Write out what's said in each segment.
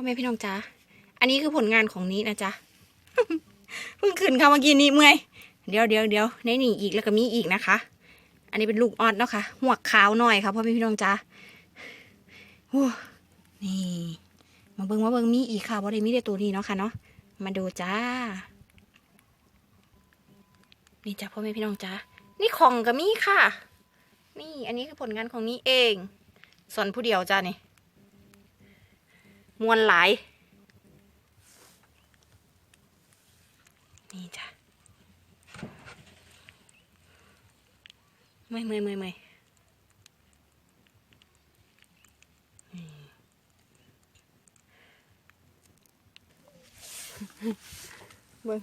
พ่อแม่พี่น้องจ้าอันนี้คือผลงานของนี้นะจ๊ะเพิ่งขึ้นค่ะเมื่อกี้นี้เมื่อยเดี๋ยวเดี๋ยวเดี๋ยวในนี่อีกแล้วก็มีอีกนะคะ อันนี้เป็นลูกออดเนาะค่ะหัวขาวหน่อยค่ะพ่อแม่พี่น้องจ้านี่มาเบิ่งมาเบิ่งมีอีกค่ะว่าได้มีแต่ตัวนี้เนาะค่ะเนาะมาดูจ้า นี่จ้าพ่อแม่พี่น้องจ้านี่ของก็มีค่ะ นี่อันนี้คือผลงานของนี้เองสอนผู้เดียวจ้านี่ มวนหลาย นี่จ้ะไม่ไม่ไม่ไม่นี่เบิ้ง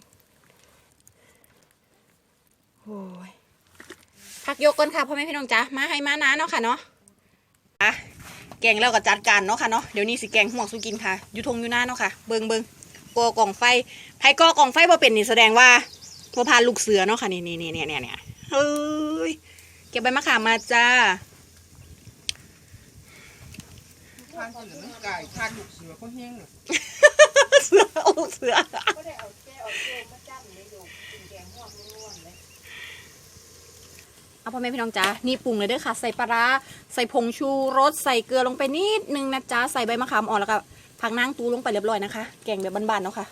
โอ้ยพักยกก่อนค่ะพ่อแม่พี่น้องจ้ามาให้มานะเนาะค่ะเนาะอะ แกงแล้วก็จัดการเนาะค่ะเนาะเดี๋ยวนี้สิแกงห่วงสู้กินค่ะอยู่ทงอยู่หน้าเนาะค่ะเบิงเบิงกอกล่องไฟไผกอกล่องไฟบ่เป็นนี่แสดงว่าบ่พานลูกเสือเนาะค่ะนี่นี่นี่เนี่ยเนี่ยเนี่ยเฮ้ยเก็บใบมะขามมาจ้าทานเสือมันไก่ทานลูกเสือก็แห้งน่ะเสือโอ้เสือก็ได้เอาแก้เอาโจมาจ้ำเลยดูกินแกงหอกนวลเลย เอาพ่อแม่พี่น้องจ้านี่ปรุงเลยเด้อค่ะ ใส่ปลาร้าใส่ผงชูรสใส่เกลือลงไปนิดนึงนะจ้าใส่ใบมะขามอ่อนแล้วก็ผักนางตูลงไปเรียบร้อยนะคะ แกงแบบบ้านๆเนาะค่ะ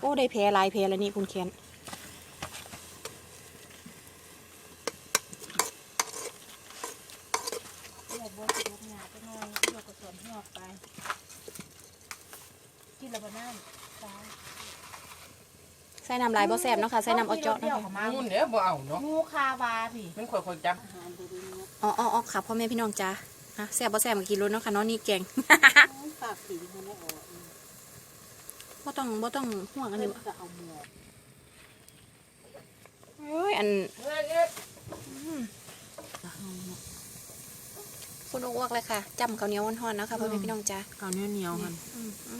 โอ้ได้แพ้ลายแพ้แล้วนี่คุณเคียน เลือดบวมสิบหนาจะน้อยเลือดกระสวนหัวไป กินแล้วบ่น้ำตาย ใส่ น้ำลายบ่แซ่บเนาะค่ะใส่น้ำออจเนาะเดี่ยวค่ะของมางูเนี่ยบ่เอาเนาะงูคาวาพี่มันค่อยๆจับอ๋ออ๋ออ๋อค่ะพ่อแม่พี่น้องจ้าอะแซ่บบ่แซ่บมากินรสเนาะค่ะเนาะนี่แกงปากสีมันไม่ออกบ่ต้องบ่ต้องห่วงอันนี้ก็เอาหมวกเอ้ยอันเอ้ยเอ้ยก็เอาหมวกคุณอ้วกเลยค่ะจำข้าวเหนียวฮ้อนๆนะคะพ่อแม่พี่น้องจ้าข้าวเหนียวเหนียวมันอื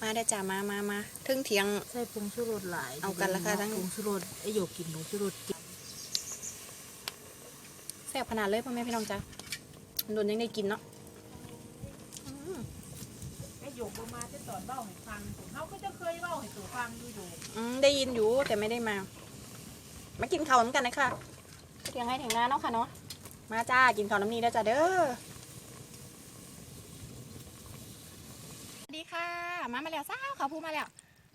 มอืมมาได้อจ้ามามามาถึงเถียง ใส่ผงชูรสหลายเอากันละค่ะทั้ง ผงชูรสไอโยกกินผงชูรสกินแซ่บขนาดเลยพ่อแม่พี่น้องจ้าโดนยังได้กินเนาะอืมไอโยกบ่มาจะสอนเบ้าให้ฟังผมเขาก็จะเคยเบ้าให้ตัวฟังอยู่อยู่อืมได้ยินอยู่แต่ไม่ได้มา มากินข้าวน้ำกันนะคะเถียงให้เถียงนาเนาะค่ะเนาะมาจ้ากินข้าวน้ำนี้ได้อจ้าเด้อสวัสดีค่ะ มามาแล้วซ้าวค่ะพูดมาแล้ว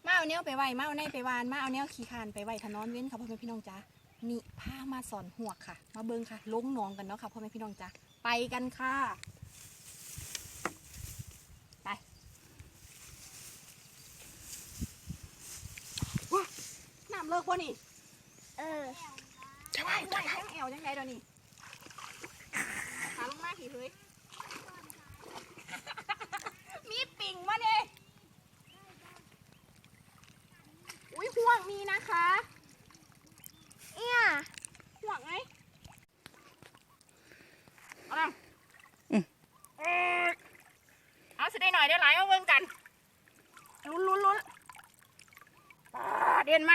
มาเอาเนี้ยไปไหวมาเอาในไปวาน มาเอาเนี้ยขี่คานไปไหวถนอนเว้นค่ะพ่อแม่พี่น้องจ้านี่พามาสอนหัวกค่ะ มาเบิ้งค่ะลงหนองกันเนาะค่ะพ่อแม่พี่น้องจ้าไปกันค่ะ ไปว้าน้ำเลิกวะนี่ เออจะไหวจะไหวแอวยังไงเดี๋ยวนี้ขาลงมาขี่เฮ้ย มีปิ่งวะเนี่ยอุ้ยห่วงมีนะคะ เอี้ยห่วงไงเอาละเอ้ยเอาสิได้หน่อยได้หลายเอาเบิ่งกัน ลุ้นลุ้นลุ้นอ่า เด่นไหม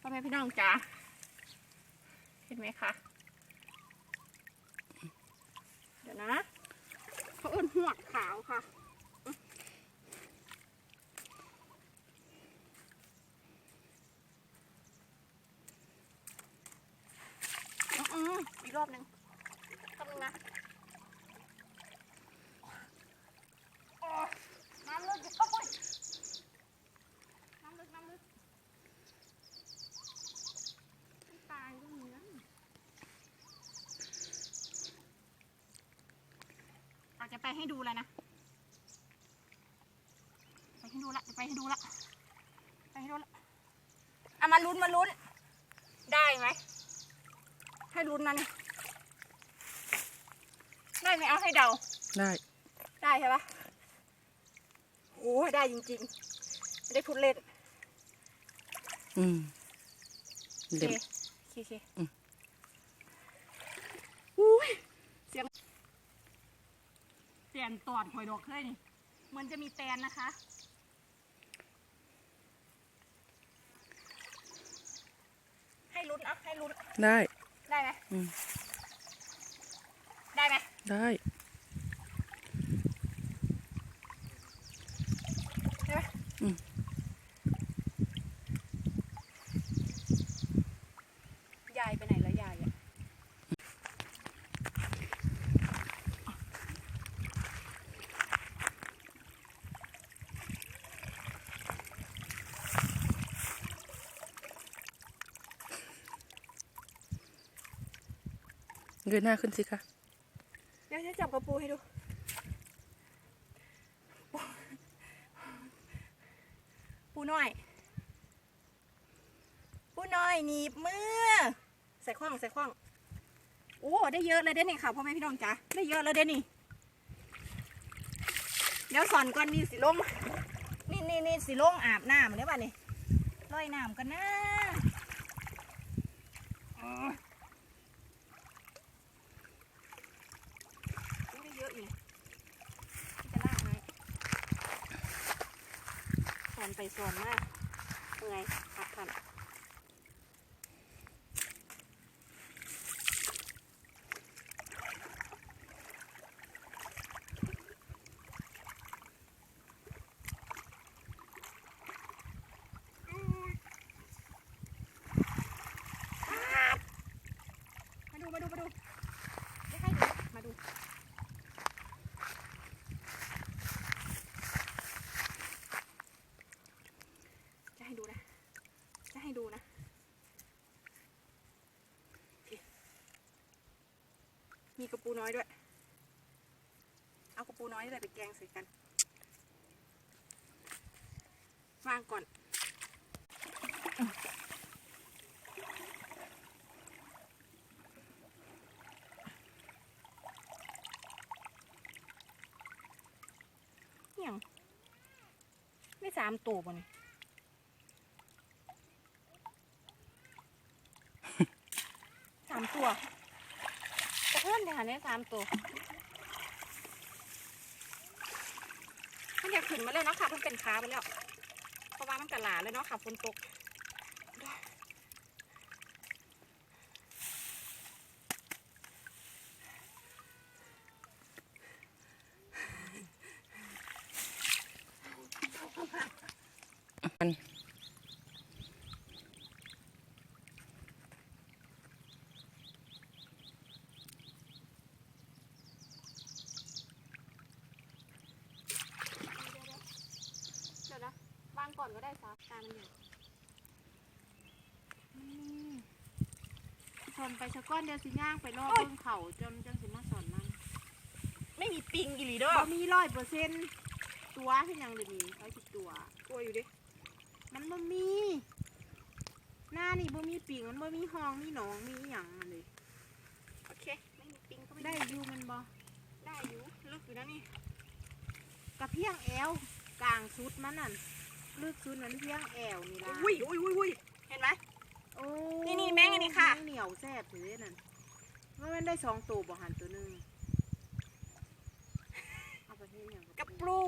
พ่อแม่พี่น้องจ๋าเห็นไหมคะเดี๋ยวนะเขาเอื่นหัวขาวค่ะอืมๆอีกรอบหนึ่งรอบหนึงนะโอ้ยน้ำลึกโอ้ยน้ำลึกน้ำลึก ตายก็มีนะอาจจะไป ให้ดูแล้วนะ ไปให้ดูละจะไปให้ดูละไปให้ดูละเอามาลุ้นมาลุ้น ได้ไหม ให้ลุ้นนะนี่ได้ไหมเอาให้เดา ได้ ได้ใช่ปะโอ้ยได้จริงๆไม่ได้พูดเล่น อืมโอเคเด็มโอเคโอเคอืมอุ้ยเสียงเสียนตอดหอยดอกเลยนี่เหมือนจะมีแตนนะคะ ให้ลุ้นอัพให้ลุ้นได้ ได้ไหมมได้ไหมได้ เงยหน้าขึ้นสิคะเดี๋ยวจะจับกระปูให้ดูปูน้อย ปูน้อยหนีบมือ ใส่ข้องใส่ข้องโอ้ได้เยอะเลยเด้นี่ค่ะพ่อแม่พี่น้องจ๋าได้เยอะเลยเด้นี่ เดี๋ยวสอนก่อนนี่สิลงนี่นี่นี่สิลงอาบน้ำเนี่ยป่ะนี่ลอยน้ำกันนะอ๋ออุ๊ยได้เยอะอยู่ที่จะลากไหมสอน ไปสอนมากเมื่อยพักผ่อนมาดูมาดูมาดูไม่ให้ดูมาดู จะให้ดูนะ จะให้ดูนะนี่ มีกระปูน้อยด้วย เอากระปูน้อยนี่แหละไปแกงใส่กันวางก่อนเหี่ยไม่สามตัวบ่นี่ สามตัว หันเนี่ยเนี่ยสามตัวมันอยากขึ้นมาเลยเนาะค่ะมันเป็นขาไปแล้วเพราะว่ามันกระหลาเลยเนาะค่ะฝนตก มัน เดี๋ย วนะวางก่อนก็ได้ซับตามันใหญ่สอนไปชะก้อนเดียวสิย่างไปรอบเบิ้งเขาจนจังสิมาสอนมันไม่มีปิงอีหลีเด้อบ่มีร้อยเปอร์เซ็นต์ตัวที่ยังเลยมีร้อยสิบตัวกลัวอยู่ดิ มันบ่มี หน้านี่บ่มีปิงมันบ่มีห้องมีหนองมีอหย่างอะเลยโอเค ไม่มีปิงก็ไม่ได้ได้อยู่มันบ่ได้อยู่ลึกอยู่นะนี่กระเพียงแอวกลางชุดมันนั่น ลึกชุดนั้นเพียงแอวนี่ล่ะอุ้ยอุ้ยอุ้ยอุ้ยเห็นไหม โอ้นี่นี่แม่งอันนี้ค่ะ แม่งเหนียวแซ่บถือนั่นว่ามันได้สองตัวบ่หันตัวหนึงเอาไปให้อย่างกับปลู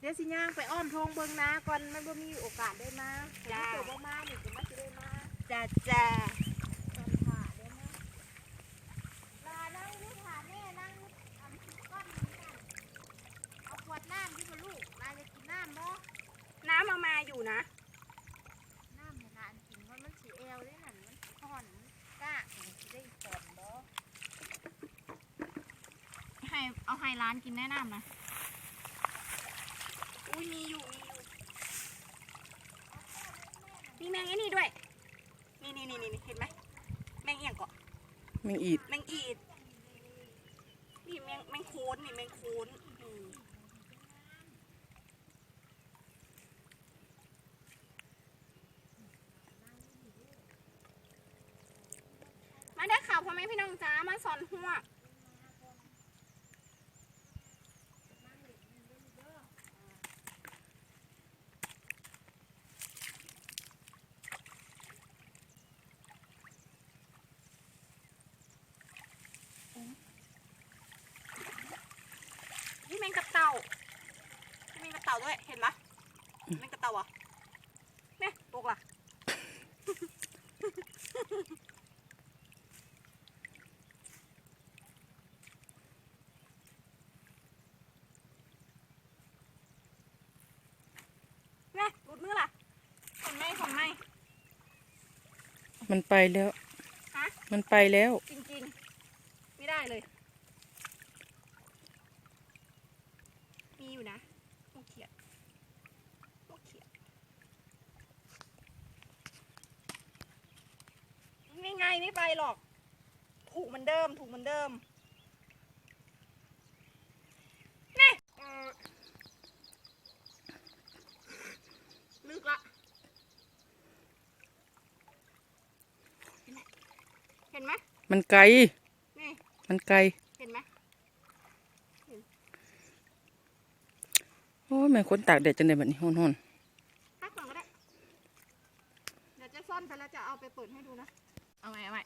เดี๋ยวสิย่างไปอ้อมทงเบิ่งนาก่อนมันบ่มีโอกาสได้มาจ้า ตัวบ่มานี่ก็มาสิได้มา จ้าจ้า ตอนผ่าได้มาลานั่งอยู่ผ่าแม่นั่งอันก้อนนี้กันเอาขวดน้ำที่บ่ลูกลาจะกินน้ำบ่ น้ำเอามาอยู่นะ น้ำให้หลานกินว่ามันสีเอวได้นั่นมันสิห่อนมันกล้ามันสิได้สอนบ่ให้เอาให้ร้านกินแนะนำนะอุ้ยมีอยู่มีอยู่มีแมงไอ้นี่ด้วย นี่นี่นี่นี่เห็นไหมแมงเอียงเกาะแมงอีด แมงอีดนี่แมงแมงโคนนี่แมงโคนอืมมาได้อข่าว พี่น้องจ้ามาสอนหัวกนี่แมงกระเต่านี่แมงกระเต่าด้วย เห็นปะแมงกระเต่าเหรอะเนี่ยตกล่ะ มันไปแล้ว ฮะ มันไปแล้ว จริงๆ ไม่ได้เลย มีอยู่นะโมเขียดโมเขียดไม่ไงไม่ไปหรอก ถูกเหมือนเดิม ถูกเหมือนเดิมนี่เอ่อลึกละ เห็นไหมเห็นไห มมันไกล นี่มันไกล เห็นไหมโอ้ยแม่งคนตากแดดจังไดบัดนี้ฮ้อนพักก่อนก็ได้ เดี๋ยวจะซ่อนไปแล้วจะเอาไปเปิดให้ดูนะ เอาใหม่เอาใหม่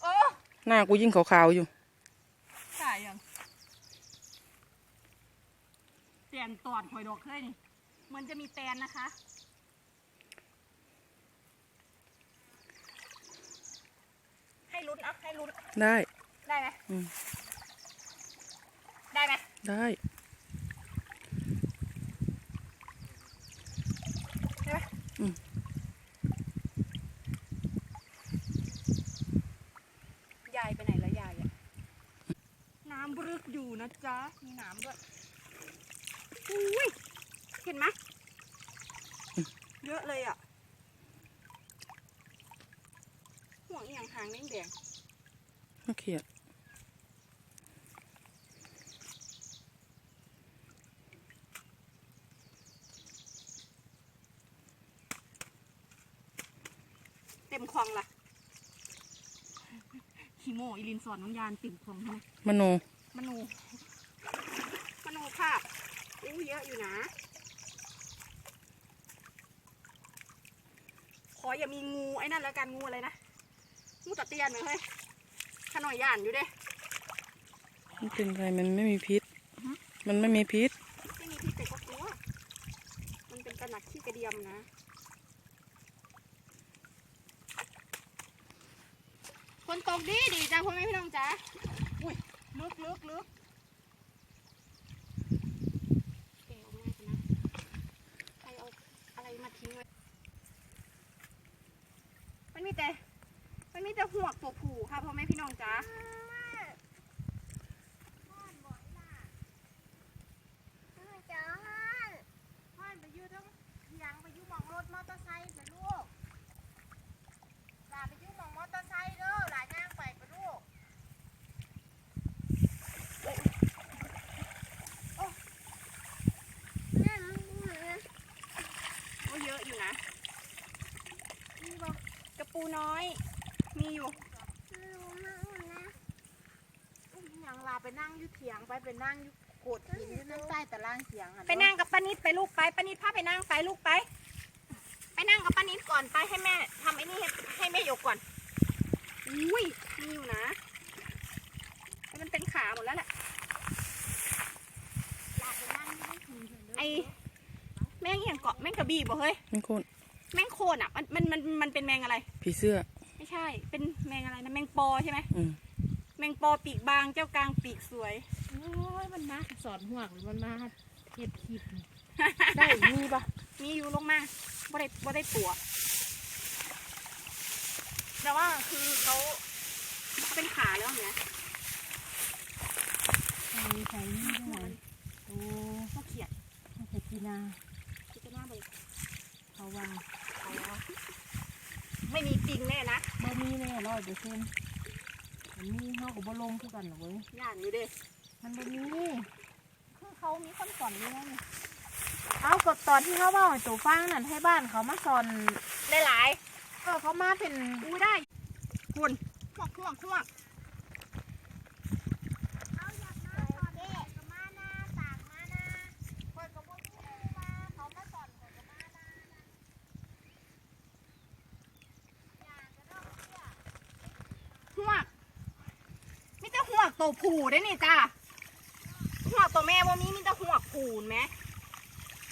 โอ้ๆหน้ากูยิ่งขาวๆอยู่ถ่ายยังเปลี่ยนตอดหอยดอกเคยนี่ มันจะมีแตนนะคะ ให้ลุ้นอะให้ลุ้นได้ ได้ไหมอืม ได้ไหมได้ได้ไหมอืม ยายไปไหนแล้วยายอะน้ำรึกอยู่นะจ๊ะ มีน้ำด้วยอุ้ยเห็นไหมเยอะเลยอะ ห่วงอีหยังหางแดงมันเขียดๆเต็มคลองละขี้โมอีลินสอนน้องยานเต็มคลองใช่ไหมมโนมโนมโนภาพอู้เยอะอยู่นะ ขออย่ามีงูไอ้นั่นแล้วกันงูอะไรนะ งูตะเตียนเหมือนเฮ้ยขน่อยย่านอยู่เด้มันเป็นไรมันไม่มีพิษอือฮึมันไม่มีพิษ ไม่มีพิษแต่ก็กลัว มันเป็นกระหนักขี้กระเดียมนะคนตกดีดีจ้าพ่อแม่พี่น้องจ้าอุ้ยลึกลึกลึกเก่งออกมากันนะใครเอาอะไรมาทิ้งไว้มันมีแต่ มีแต่หัวกตัวผูค่ะพ่อแม่พี่น้องจ้าจ้าพ่อนไปอยู่ทั้งเถียงไปอยู่หมองมอเตอร์ไซค์ไปลูกไปอยู่หมองมอเตอร์ไซค์ด้อหลาย่างไปไปลูกนั่นมันเหมือนก็เยอะอยู่นะ มีบอกกระปูน้อยมีอยู่ไม่รู้มากนะอุ้ยยังลาไปนั่งอยู่เถียงไปไปนั่งอยู่โขดหินอยู่นั่นใต้ตารางเถียงอะไปนั่งกับป้านิดไปลูกไปป้านิดพาไปนั่งไปลูกไป ไปนั่งกับป้านิดก่อนไปให้แม่ทำไอ้นี่ให้ให้แม่ยกก่อนอุ้ยมีอยู่นะแต่มันเป็นขาหมดแล้วแหละลาไปนั่งอยู่ในหินเถอะเด้อไอแมงเหี่ยงเกาะแมงกระบี่บ่เฮ้ยมันโคนแมงโคนอะมันมันมันมันเป็นแมงอะไร ผีเสื้อไม่ใช่ เป็นแมงอะไรนะแมงปอใช่ไหมอืมแมงปอปีกบางเจ้ากลางปีกสวย โอ้ยมันมาสอนห่วงหรือมันมาเห็ดคลิปนี่ ได้มีปะมีอยู่ลงมาบ่ได้บ่ได้ตัว แต่ว่าคือเขาเขาเป็นขาแล้วเนี่ยใส่ใส่นี่ด้วยโอ้เขาเขียดเห็ดกีนาคิดจะหน้าบริเขาว่าเขา ไม่มีจริงแน่นะบ่มีแน่ร้อยเปอร์เซ็นต์มันมีเฮากับบ่ลงคือกันหรอกเว้ยย่านอยู่เด้มันบ่มีคือเขามีคนสอนอยู่แล้วนี่เอากดตอนที่เขาว่าให้ตัวฟังนั่นให้บ้านเขามาสอนหลายเออเขามาเป็น ๆอุ้ยได้คุณห่วงห่วงห่วง เอาอยากมาสอนเด็กก็มานาต่างมานาคนก็บ่รู้มาเขามาสอนคนก็มานานะอยากจะต้องเชื่อ ห่วงมีแต่ห่วงตัวผูได้นี่จ้าห่วงตัวแม่ว่ามีมีแต่ห่วงผูนไหม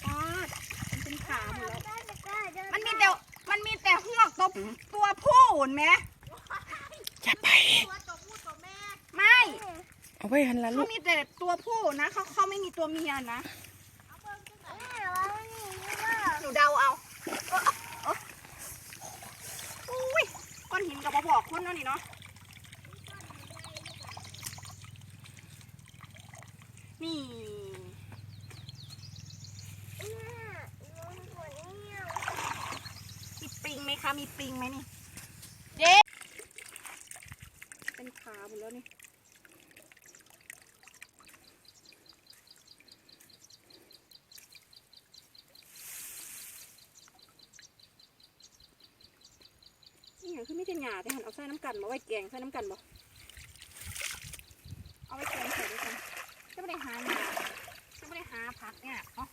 ป๊าดมันเป็นขาหมดแล้วได้ไม่ได้เดิมันมีแต่มันมีแต่ห่วงตัวตัวผู้เห็นไหมอย่าไปตัวตัวผู้ตัวแม่ไม่เอาไว้หันละลูเขากมีแต่ตัวผู้นะเขาเขาไม่มีตัวเมียนะเอาเบิ่งจังไหนแม่ว่ามันนี่นี่ว่าหนูเดาเอาเออเอออุ้ยก้อนหินกับบ่บอกคนเนาะนี่เนาะ นี่นี่ยลงหัวเนี่ยมีปิงไหมคะ มีปิงไหมนี่เจ๊เป็นขาหมดแล้วนี่นี่อย่างคือไม่ใช่หยาแต่หันเอาใส่น้ำกันบ่ไว้แกงใส่น้ำกันบ่เอาไว้แกงใส่ด้วยกันจะไม่ได้หาหยาจะไม่ได้หาผักเนี่ยเนาะ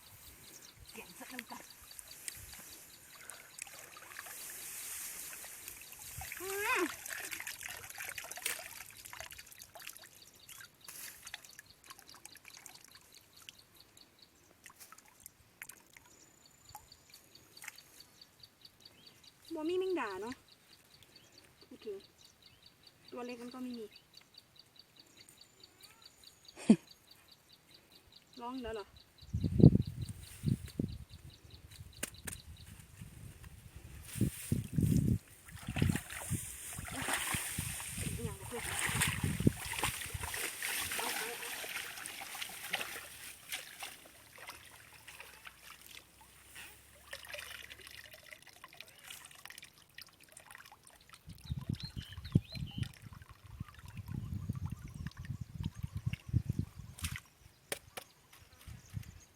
แกงใส่น้ำกันอืม บ่มีแมงดาเนาะพูดถึงตัวเล็กมันก็ไม่มี ร้องแล้วเหรอ อย่างเพื่อนเอาเอาเอา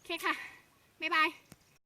โอ เคค่ะ บ๊ายบาย